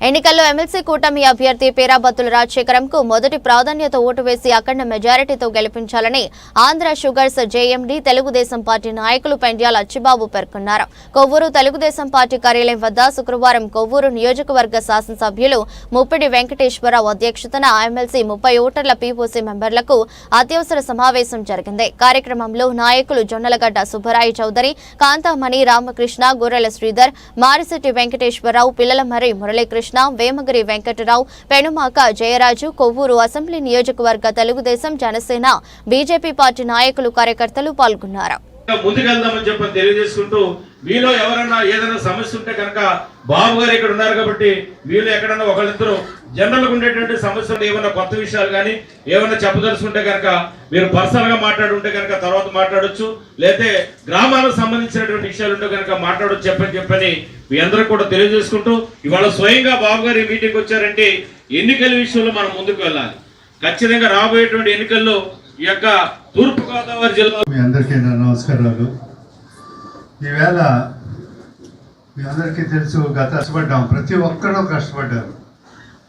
ఎన్నికల్లో ఎమ్మెల్సీ కూటమి అభ్యర్థి పేరాబత్తుల రాజశేఖరంకు మొదటి ప్రాధాన్యత ఓటు వేసి అఖండ మెజారిటీతో గెలిపించాలని Andhra sugars JMD Telugu Desam party నాయకులు పెండ్యాల అచ్చిబాబు పేర్కొన్నారు. కొవ్వూరు తెలుగుదేశం పార్టీ కార్యాలయం వద్ద శుక్రవారం కొవ్వూరు నియోజకవర్గ శాసనసభ్యులు ముప్పిడి వెంకటేశ్వరరావు అధ్యక్షతన ఎమ్మెల్సీ ముప్పై ఓటర్ల పీఓసీ మెంబర్లకు అత్యవసర సమావేశం జరిగింది. కార్యక్రమంలో నాయకులు జొన్నలగడ్డ సుబ్బరాయి చౌదరి కాంతామణి రామకృష్ణ గొర్రెల శ్రీధర్ మారిశెట్టి వెంకటేశ్వరరావు పిల్లల మరి మురళీకృష్ణ వేమగిరి వెంకటరావు పెనుమాక జయరాజు కొవ్వూరు అసెంబ్లీ నియోజకవర్గ తెలుగుదేశం జనసేన బీజేపీ పార్టీ నాయకులు కార్యకర్తలు పాల్గొన్నారు. ముందుకెళ్దామని చెప్పని తెలియజేసుకుంటూ మీలో ఎవరన్నా ఏదైనా సమస్య ఉంటే కనుక బాబు గారు ఇక్కడ ఉన్నారు కాబట్టి మీలో ఎక్కడన్నా ఒకళ్ళిద్దరు జనరల్గా ఉండేటువంటి సమస్యలు ఏమైనా కొత్త విషయాలు కానీ ఏమైనా చెప్పదలుచుకుంటే కనుక మీరు పర్సనల్గా మాట్లాడుంటే కనుక తర్వాత మాట్లాడొచ్చు. లేతే గ్రామాలకు సంబంధించినటువంటి విషయాలు ఉంటే కనుక మాట్లాడొచ్చు చెప్పని చెప్పని మీ అందరికి కూడా తెలియజేసుకుంటూ ఇవాళ స్వయంగా బాబు గారు ఈ మీటింగ్కి వచ్చారంటే ఎన్నికల విషయంలో మనం ముందుకు వెళ్ళాలి. ఖచ్చితంగా రాబోయేటువంటి ఎన్నికల్లో ఈ యొక్క తూర్పుగోదావరి జిల్లా మీ అందరికీ నా నమస్కారాలు. ఈవేళ మీ అందరికీ తెలుసు గత కష్టపడ్డాం. ప్రతి ఒక్కరూ కష్టపడ్డారు.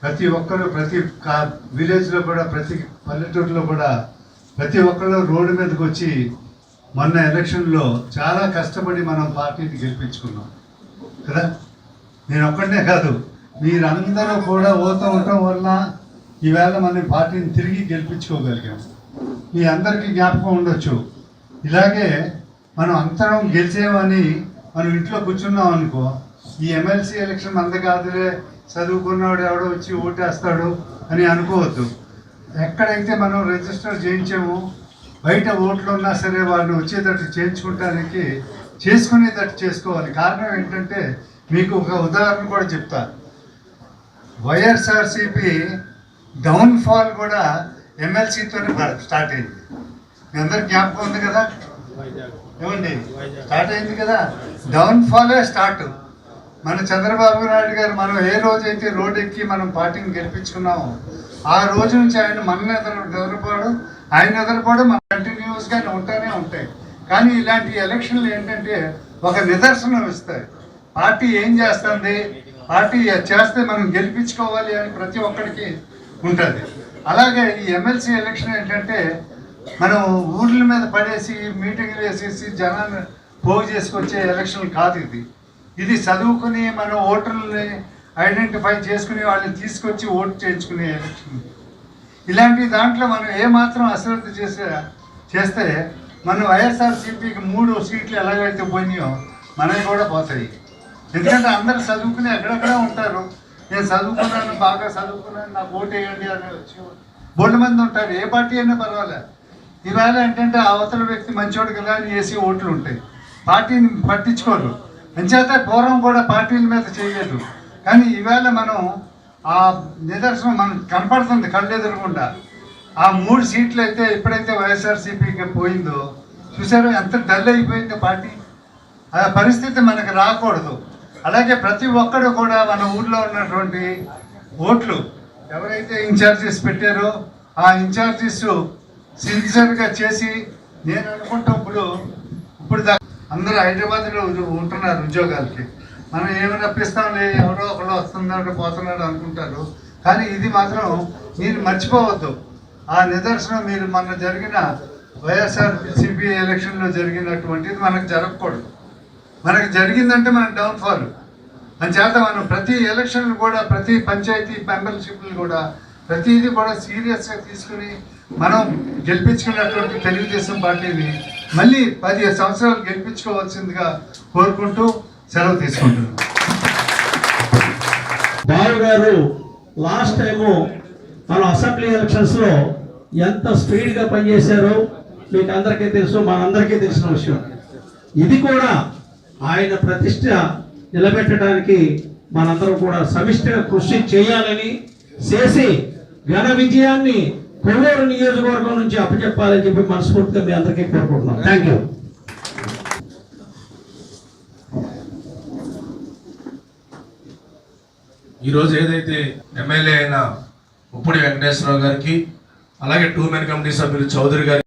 ప్రతి ఒక్కరు ప్రతి కా విలేజ్లో కూడా ప్రతి పల్లెటూరులో కూడా ప్రతి ఒక్కరు రోడ్డు మీదకి వచ్చి మొన్న ఎలక్షన్లో చాలా కష్టపడి మనం పార్టీని గెలిపించుకున్నాం. కదా? నేను ఒక్కడనే కాదు మీరందరూ కూడా ఓత ఉండటం వల్ల ఈవేళ మనం పార్టీని తిరిగి గెలిపించుకోగలిగాం. మీ అందరికీ జ్ఞాపకం ఉండొచ్చు. ఇలాగే మనం అందరం గెలిచేమని మనం ఇంట్లో కూర్చున్నాం అనుకో ఈ ఎమ్మెల్సీ ఎలక్షన్ మంద కాదులే చదువుకున్నవాడు ఎవడో వచ్చి ఓటేస్తాడు అని అనుకోవద్దు. ఎక్కడైతే మనం రిజిస్టర్ చేయించామో బయట ఓట్లు ఉన్నా సరే వాళ్ళని వచ్చేటట్టు చేయించుకుంటానికి చేసుకునేటట్టు చేసుకోవాలి. కారణం ఏంటంటే మీకు ఒక ఉదాహరణ కూడా చెప్తా. వైఎస్ఆర్సిపి డౌన్ఫాల్ కూడా ఎమ్మెల్సీతోనే స్టార్ట్ అయింది. మీ అందరు జ్ఞాపకం ఉంది కదా? ఏమండి? స్టార్ట్ అయింది కదా? డౌన్ డౌన్ఫాలే స్టార్ట్. మన చంద్రబాబు నాయుడు గారు మనం ఏ రోజైతే రోడ్ ఎక్కి మనం పార్టీని గెలిపించుకున్నామో ఆ రోజు నుంచి ఆయన మన ఎదురు ఆయన ఎదురుపోవడం మన కంటిన్యూస్గానే ఉంటానే ఉంటాయి. కానీ ఇలాంటి ఎలక్షన్లు ఏంటంటే ఒక నిదర్శనం ఇస్తాయి. పార్టీ ఏం చేస్తుంది? పార్టీ చేస్తే మనం గెలిపించుకోవాలి అని ప్రతి ఒక్కరికి ఉంటుంది. అలాగే ఈ ఎమ్మెల్సీ ఎలక్షన్ ఏంటంటే మనం ఊర్ల మీద పడేసి మీటింగ్లు వేసేసి జనాన్ని పోగు చేసుకొచ్చే ఎలక్షన్ కాదు ఇది. ఇది చదువుకుని మనం ఓటర్లని ఐడెంటిఫై చేసుకుని వాళ్ళని తీసుకొచ్చి ఓటు చేయించుకునే ఎలక్షన్ ఇలాంటి దాంట్లో మనం ఏమాత్రం అశ్రద్ధ చేసే చేస్తే మన వైఎస్ఆర్సీపీకి మూడు సీట్లు ఎలాగైతే పోయినాయో మనవి కూడా పోతాయి. ఎందుకంటే అందరు చదువుకుని ఎక్కడెక్కడ ఉంటారు. నేను చదువుకున్నాను బాగా చదువుకున్నాను నాకు ఓటు వేయండి అని వచ్చి బోర్డు మంది ఉంటారు. ఏ పార్టీ అయినా పర్వాలేదు ఈవేళ ఏంటంటే అవతల వ్యక్తి మంచివాడు కదా అని వేసి ఓట్లు ఉంటాయి. పార్టీని పట్టించుకోరు. అంచేత పూర్వం కూడా పార్టీల మీద చేయలేదు. కానీ ఈవేళ మనం ఆ నిదర్శనం మనకు కనపడుతుంది కళ్ళు ఎదురకుండా. ఆ మూడు సీట్లు అయితే ఎప్పుడైతే వైఎస్ఆర్సీపీకి పోయిందో చూసారో ఎంత డల్ అయిపోయిందో పార్టీ? ఆ పరిస్థితి మనకు రాకూడదు. అలాగే ప్రతి ఒక్కడు కూడా మన ఊళ్ళో ఉన్నటువంటి ఓట్లు ఎవరైతే ఇన్ఛార్జెస్ పెట్టారో ఆ ఇన్ఛార్జెస్ సిన్సియర్గా చేసి నేను అనుకుంటప్పుడు ఇప్పుడు దా అందరూ హైదరాబాద్లో ఉంటున్నారు ఉద్యోగాలకి. మనం ఏమి రప్పిస్తాంలే ఎవరో ఒకరు వస్తున్నాడు పోతున్నాడు అనుకుంటారు. కానీ ఇది మాత్రం మీరు మర్చిపోవద్దు. ఆ నిదర్శనం మీరు మొన్న జరిగిన వైఎస్ఆర్ సిపి ఎలక్షన్లో జరిగినటువంటిది మనకు జరగకూడదు. మనకు జరిగిందంటే మన డౌన్ఫాల్. చేత మనం ప్రతి ఎలక్షన్ కూడా ప్రతి పంచాయతీ మెంబర్షిప్లు కూడా ప్రతిదీ కూడా సీరియస్గా తీసుకుని మనం గెలిపించుకున్నటువంటి తెలుగుదేశం పార్టీని మళ్ళీ పదిహేను సంవత్సరాలు గెలిపించుకోవాల్సిందిగా కోరుకుంటూ సెలవు తీసుకుంటున్నాను బాబు గారు లాస్ట్ టైము మన అసెంబ్లీ ఎలక్షన్స్లో ఎంత స్పీడ్గా పనిచేశారో మీకు అందరికీ తెలుసు మనందరికీ తెలిసిన విషయం. ఇది కూడా ఆయన ప్రతిష్ట నిలబెట్టడానికి మనందరం కూడా సమిష్టిగా కృషి చేయాలని చేసి ఘన విజయాన్ని కొల్లూరు నియోజకవర్గం నుంచి అప్పచెప్పాలని చెప్పి మనస్ఫూర్తిగా మీ అందరికీ కోరుకుంటున్నాం థ్యాంక్ యూ ఈరోజు ఏదైతే ఎమ్మెల్యే అయిన ఉప్పుడి వెంకటేశ్వరరావు గారికి అలాగే టూ మెన్ కమిటీ సభ్యులు చౌదరి గారికి